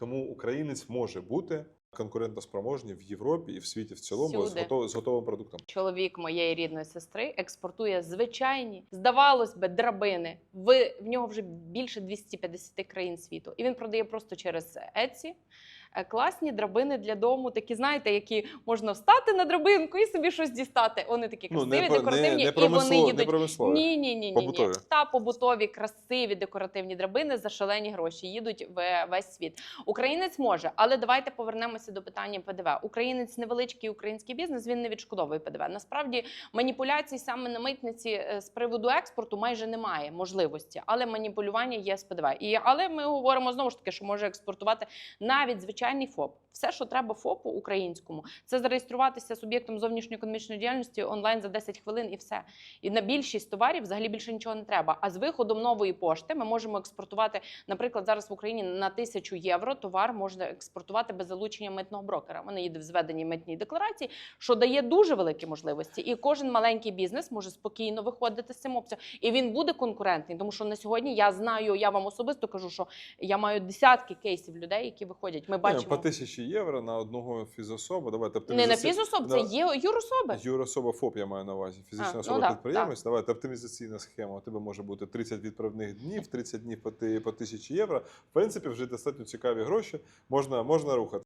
Тому українець може бути конкурентоспроможний в Європі і в світі в цілому з, Всюди. готов, з готовим продуктом. Чоловік моєї рідної сестри експортує звичайні, здавалось би, драбини. В, в нього вже більше 250 країн світу. І він продає просто через Etsy. е, Класні драбини для дому, такі, знаєте, які можна встати на драбинку і собі щось дістати. Вони такі красиві, по- декоративні, Ну, не, не, і вони промислові, не Ні, ні, ні, ні, ні. Та побутові, красиві декоративні драбини за шалені гроші їдуть в весь світ. Українець може, але давайте повернемося до питання ПДВ. Українець невеличкий український бізнес, він не відшкодовує ПДВ. Насправді маніпуляцій саме на митниці е, з приводу експорту майже немає можливості, але маніпулювання є з ПДВ. І але ми говоримо знову ж таки, що може експортувати навіть звичайний ФОП. Все, що треба ФОПу українському, це зареєструватися суб'єктом зовнішньої економічної діяльності онлайн за 10 хвилин і все. І на більшість товарів взагалі більше нічого не треба. А з виходом нової пошти ми можемо експортувати, наприклад, зараз в Україні на тисячу євро товар можна експортувати без залучення митного брокера. Вони їде в зведеній митній декларації, що дає дуже великі можливості. І кожен маленький бізнес може спокійно виходити з цим обсягом. І він буде конкурентний, тому що на сьогодні я знаю, я вам особисто кажу, що я маю десятки кейсів людей, які виходять. Ми Ні, бачимо по тисячі євро на одного фізособу. Давайте не на фізособ, це є юрособи. Юрособа ФОП я маю на увазі. Фізична А, ну особа да, підприємець. Давайте оптимізаційна схема. У тебе може бути 30 відправних днів, 30 днів по тисячі євро. В принципі, вже достатньо цікаві гроші. Можна, можна рухати.